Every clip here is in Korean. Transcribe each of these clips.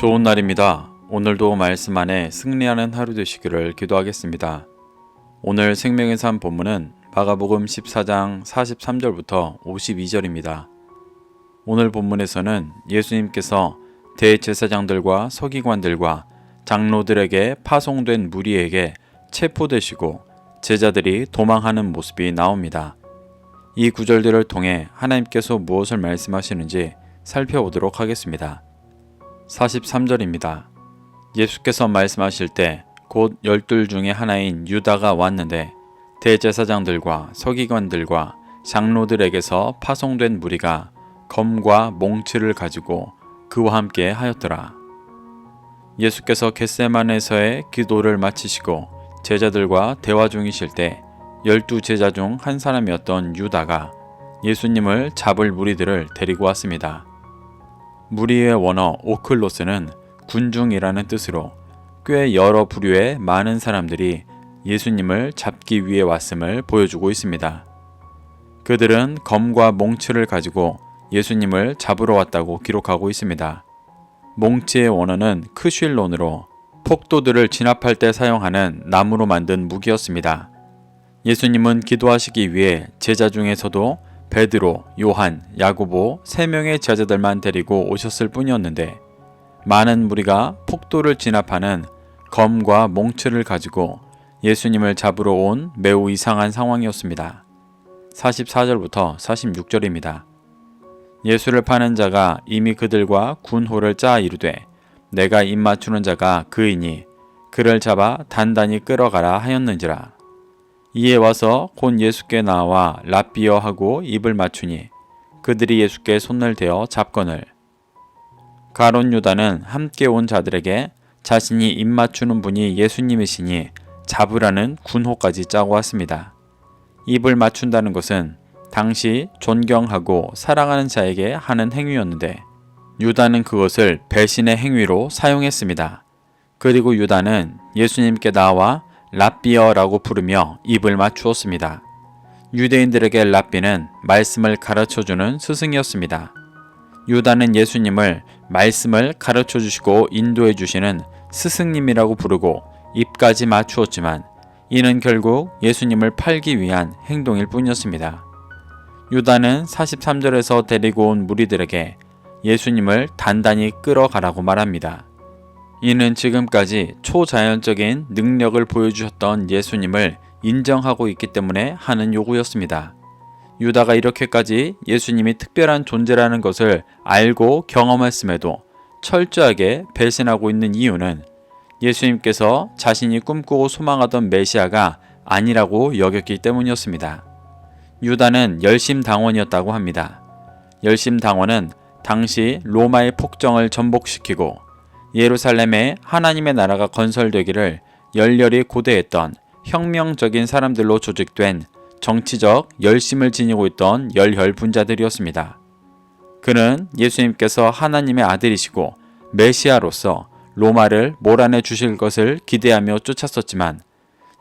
좋은 날입니다. 오늘도 말씀 안에 승리하는 하루 되시기를 기도하겠습니다. 오늘 생명의 삶 본문은 마가복음 14장 43절부터 52절입니다. 오늘 본문에서는 예수님께서 대제사장들과 서기관들과 장로들에게 파송된 무리에게 체포되시고 제자들이 도망하는 모습이 나옵니다. 이 구절들을 통해 하나님께서 무엇을 말씀하시는지 살펴보도록 하겠습니다. 43절입니다. 예수께서 말씀하실 때 곧 열둘 중에 하나인 유다가 왔는데 대제사장들과 서기관들과 장로들에게서 파송된 무리가 검과 몽치를 가지고 그와 함께 하였더라. 예수께서 겟세만에서의 기도를 마치시고 제자들과 대화 중이실 때 열두 제자 중 한 사람이었던 유다가 예수님을 잡을 무리들을 데리고 왔습니다. 무리의 원어 오클로스는 군중이라는 뜻으로 꽤 여러 부류의 많은 사람들이 예수님을 잡기 위해 왔음을 보여주고 있습니다. 그들은 검과 몽치를 가지고 예수님을 잡으러 왔다고 기록하고 있습니다. 몽치의 원어는 크쉴론으로 폭도들을 진압할 때 사용하는 나무로 만든 무기였습니다. 예수님은 기도하시기 위해 제자 중에서도 베드로, 요한, 야고보 세 명의 제자들만 데리고 오셨을 뿐이었는데 많은 무리가 폭도를 진압하는 검과 몽치를 가지고 예수님을 잡으러 온 매우 이상한 상황이었습니다. 44절부터 46절입니다. 예수를 파는 자가 이미 그들과 군호를 짜 이르되 내가 입 맞추는 자가 그이니 그를 잡아 단단히 끌어가라 하였는지라. 이에 와서 곧 예수께 나와 라비어 하고 입을 맞추니 그들이 예수께 손을 대어 잡거늘 가론 유다는 함께 온 자들에게 자신이 입 맞추는 분이 예수님이시니 잡으라는 군호까지 짜고 왔습니다. 입을 맞춘다는 것은 당시 존경하고 사랑하는 자에게 하는 행위였는데 유다는 그것을 배신의 행위로 사용했습니다. 그리고 유다는 예수님께 나와 랍비어라고 부르며 입을 맞추었습니다. 유대인들에게 랍비는 말씀을 가르쳐주는 스승이었습니다. 유다는 예수님을 말씀을 가르쳐 주시고 인도해 주시는 스승님이라고 부르고 입까지 맞추었지만 이는 결국 예수님을 팔기 위한 행동일 뿐이었습니다. 유다는 43절에서 데리고 온 무리들에게 예수님을 단단히 끌어가라고 말합니다. 이는 지금까지 초자연적인 능력을 보여주셨던 예수님을 인정하고 있기 때문에 하는 요구였습니다. 유다가 이렇게까지 예수님이 특별한 존재라는 것을 알고 경험했음에도 철저하게 배신하고 있는 이유는 예수님께서 자신이 꿈꾸고 소망하던 메시아가 아니라고 여겼기 때문이었습니다. 유다는 열심당원이었다고 합니다. 열심당원은 당시 로마의 폭정을 전복시키고 예루살렘에 하나님의 나라가 건설되기를 열렬히 고대했던 혁명적인 사람들로 조직된 정치적 열심을 지니고 있던 열혈 분자들이었습니다. 그는 예수님께서 하나님의 아들이시고 메시아로서 로마를 몰아내 주실 것을 기대하며 쫓았었지만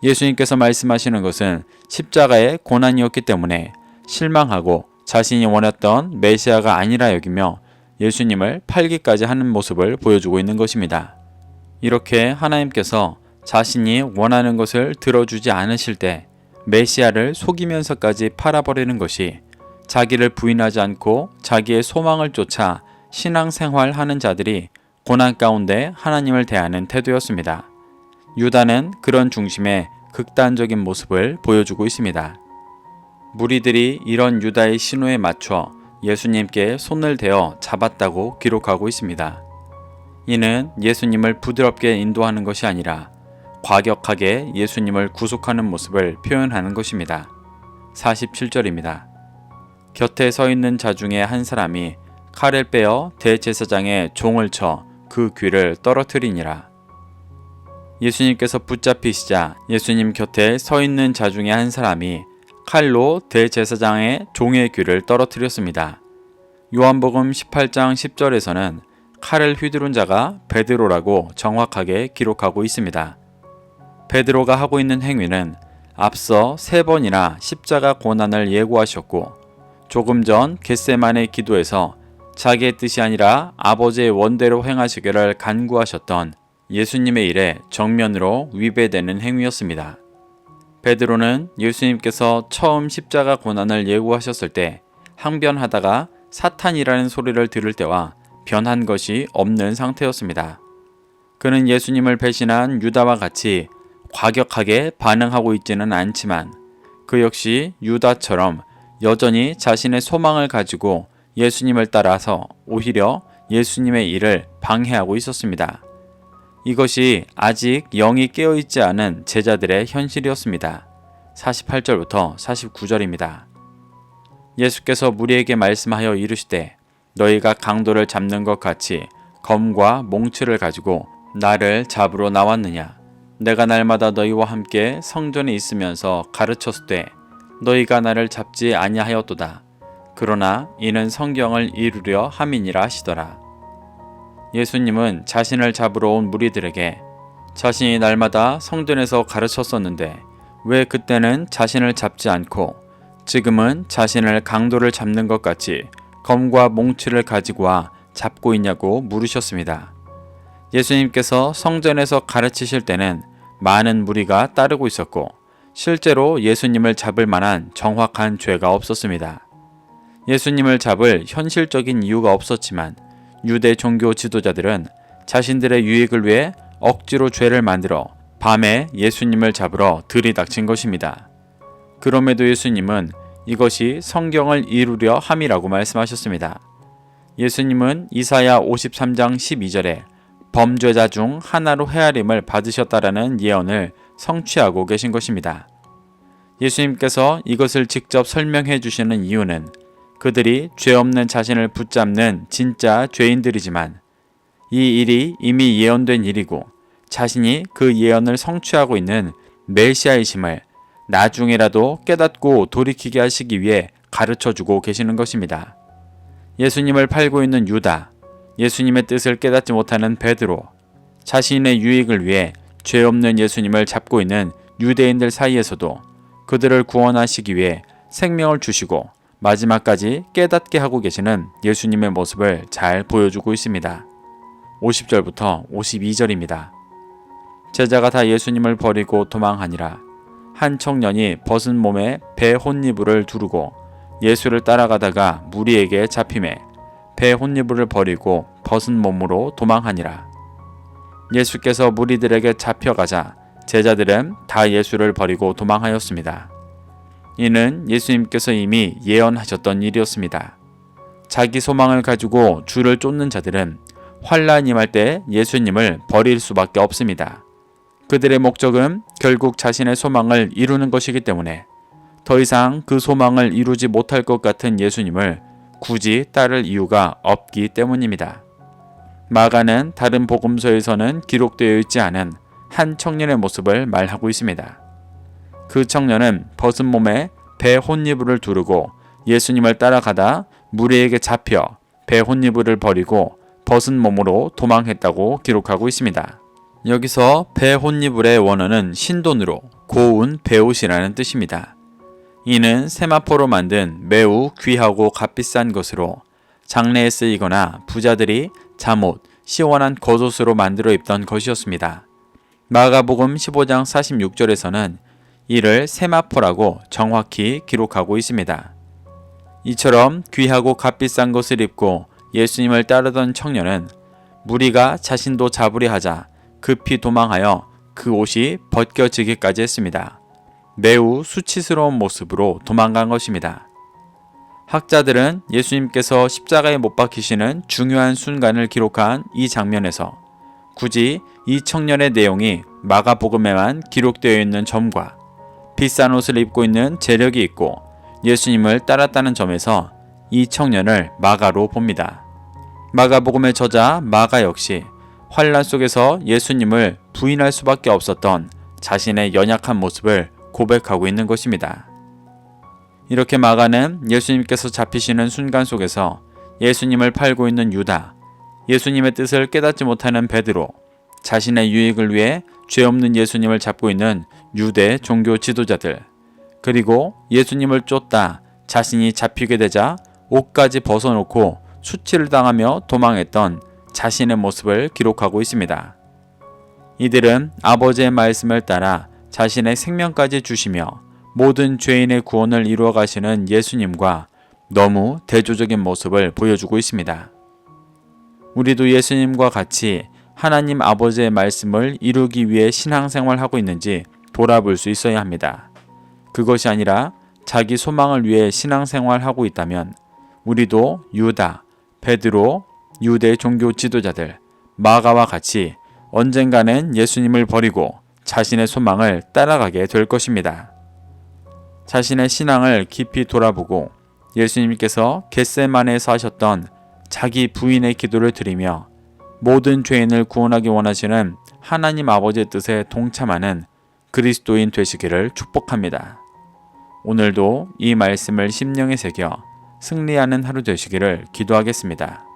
예수님께서 말씀하시는 것은 십자가의 고난이었기 때문에 실망하고 자신이 원했던 메시아가 아니라 여기며 예수님을 팔기까지 하는 모습을 보여주고 있는 것입니다. 이렇게 하나님께서 자신이 원하는 것을 들어주지 않으실 때 메시아를 속이면서까지 팔아버리는 것이 자기를 부인하지 않고 자기의 소망을 쫓아 신앙생활 하는 자들이 고난 가운데 하나님을 대하는 태도였습니다. 유다는 그런 중심의 극단적인 모습을 보여주고 있습니다. 무리들이 이런 유다의 신호에 맞춰 예수님께 손을 대어 잡았다고 기록하고 있습니다. 이는 예수님을 부드럽게 인도하는 것이 아니라 과격하게 예수님을 구속하는 모습을 표현하는 것입니다. 47절입니다. 곁에 서 있는 자 중에 한 사람이 칼을 빼어 대제사장의 종을 쳐 그 귀를 떨어뜨리니라. 예수님께서 붙잡히시자 예수님 곁에 서 있는 자 중에 한 사람이 칼로 대제사장의 종의 귀를 떨어뜨렸습니다. 요한복음 18장 10절에서는 칼을 휘두른 자가 베드로라고 정확하게 기록하고 있습니다. 베드로가 하고 있는 행위는 앞서 세 번이나 십자가 고난을 예고하셨고 조금 전 겟세만의 기도에서 자기의 뜻이 아니라 아버지의 원대로 행하시기를 간구하셨던 예수님의 일에 정면으로 위배되는 행위였습니다. 베드로는 예수님께서 처음 십자가 고난을 예고하셨을 때 항변하다가 사탄이라는 소리를 들을 때와 변한 것이 없는 상태였습니다. 그는 예수님을 배신한 유다와 같이 과격하게 반응하고 있지는 않지만 그 역시 유다처럼 여전히 자신의 소망을 가지고 예수님을 따라서 오히려 예수님의 일을 방해하고 있었습니다. 이것이 아직 영이 깨어있지 않은 제자들의 현실이었습니다. 48절부터 49절입니다. 예수께서 무리에게 말씀하여 이르시되 너희가 강도를 잡는 것 같이 검과 몽치를 가지고 나를 잡으러 나왔느냐 내가 날마다 너희와 함께 성전에 있으면서 가르쳤을 때 너희가 나를 잡지 아니하였도다 그러나 이는 성경을 이루려 함이니라 하시더라 예수님은 자신을 잡으러 온 무리들에게 자신이 날마다 성전에서 가르쳤었는데 왜 그때는 자신을 잡지 않고 지금은 자신을 강도를 잡는 것 같이 검과 몽치를 가지고 와 잡고 있냐고 물으셨습니다. 예수님께서 성전에서 가르치실 때는 많은 무리가 따르고 있었고 실제로 예수님을 잡을 만한 정확한 죄가 없었습니다. 예수님을 잡을 현실적인 이유가 없었지만 유대 종교 지도자들은 자신들의 유익을 위해 억지로 죄를 만들어 밤에 예수님을 잡으러 들이닥친 것입니다. 그럼에도 예수님은 이것이 성경을 이루려 함이라고 말씀하셨습니다. 예수님은 이사야 53장 12절에 범죄자 중 하나로 헤아림을 받으셨다라는 예언을 성취하고 계신 것입니다. 예수님께서 이것을 직접 설명해 주시는 이유는 그들이 죄 없는 자신을 붙잡는 진짜 죄인들이지만 이 일이 이미 예언된 일이고 자신이 그 예언을 성취하고 있는 메시아이심을 나중에라도 깨닫고 돌이키게 하시기 위해 가르쳐 주고 계시는 것입니다. 예수님을 팔고 있는 유다, 예수님의 뜻을 깨닫지 못하는 베드로, 자신의 유익을 위해 죄 없는 예수님을 잡고 있는 유대인들 사이에서도 그들을 구원하시기 위해 생명을 주시고 마지막까지 깨닫게 하고 계시는 예수님의 모습을 잘 보여주고 있습니다. 50절부터 52절입니다. 제자가 다 예수님을 버리고 도망하니라. 한 청년이 벗은 몸에 배 혼니부를 두르고 예수를 따라가다가 무리에게 잡힘에 배 혼니부를 버리고 벗은 몸으로 도망하니라. 예수께서 무리들에게 잡혀가자 제자들은 다 예수를 버리고 도망하였습니다. 이는 예수님께서 이미 예언하셨던 일이었습니다. 자기 소망을 가지고 주를 쫓는 자들은 환란이 임할 때 예수님을 버릴 수밖에 없습니다. 그들의 목적은 결국 자신의 소망을 이루는 것이기 때문에 더 이상 그 소망을 이루지 못할 것 같은 예수님을 굳이 따를 이유가 없기 때문입니다. 마가는 다른 복음서에서는 기록되어 있지 않은 한 청년의 모습을 말하고 있습니다. 그 청년은 벗은 몸에 배 혼니부를 두르고 예수님을 따라가다 무리에게 잡혀 배 혼니부를 버리고 벗은 몸으로 도망했다고 기록하고 있습니다. 여기서 배 혼니불의 원어는 신돈으로 고운 배옷이라는 뜻입니다. 이는 세마포로 만든 매우 귀하고 값비싼 것으로 장례에 쓰이거나 부자들이 잠옷, 시원한 겉옷으로 만들어 입던 것이었습니다. 마가복음 15장 46절에서는 이를 세마포라고 정확히 기록하고 있습니다. 이처럼 귀하고 값비싼 것을 입고 예수님을 따르던 청년은 무리가 자신도 잡으려 하자 급히 도망하여 그 옷이 벗겨지기까지 했습니다. 매우 수치스러운 모습으로 도망간 것입니다. 학자들은 예수님께서 십자가에 못 박히시는 중요한 순간을 기록한 이 장면에서 굳이 이 청년의 내용이 마가복음에만 기록되어 있는 점과 비싼 옷을 입고 있는 재력이 있고 예수님을 따랐다는 점에서 이 청년을 마가로 봅니다. 마가복음의 저자 마가 역시 환란 속에서 예수님을 부인할 수밖에 없었던 자신의 연약한 모습을 고백하고 있는 것입니다. 이렇게 마가는 예수님께서 잡히시는 순간 속에서 예수님을 팔고 있는 유다, 예수님의 뜻을 깨닫지 못하는 베드로, 자신의 유익을 위해 죄 없는 예수님을 잡고 있는 유대 종교 지도자들, 그리고 예수님을 쫓다 자신이 잡히게 되자 옷까지 벗어놓고 수치를 당하며 도망했던 자신의 모습을 기록하고 있습니다. 이들은 아버지의 말씀을 따라 자신의 생명까지 주시며 모든 죄인의 구원을 이루어 가시는 예수님과 너무 대조적인 모습을 보여주고 있습니다. 우리도 예수님과 같이 하나님 아버지의 말씀을 이루기 위해 신앙생활하고 있는지 돌아볼 수 있어야 합니다. 그것이 아니라 자기 소망을 위해 신앙생활하고 있다면 우리도 유다, 베드로, 유대 종교 지도자들, 마가와 같이 언젠가는 예수님을 버리고 자신의 소망을 따라가게 될 것입니다. 자신의 신앙을 깊이 돌아보고 예수님께서 겟세만에서 하셨던 자기 부인의 기도를 드리며 모든 죄인을 구원하기 원하시는 하나님 아버지의 뜻에 동참하는 그리스도인 되시기를 축복합니다. 오늘도 이 말씀을 심령에 새겨 승리하는 하루 되시기를 기도하겠습니다.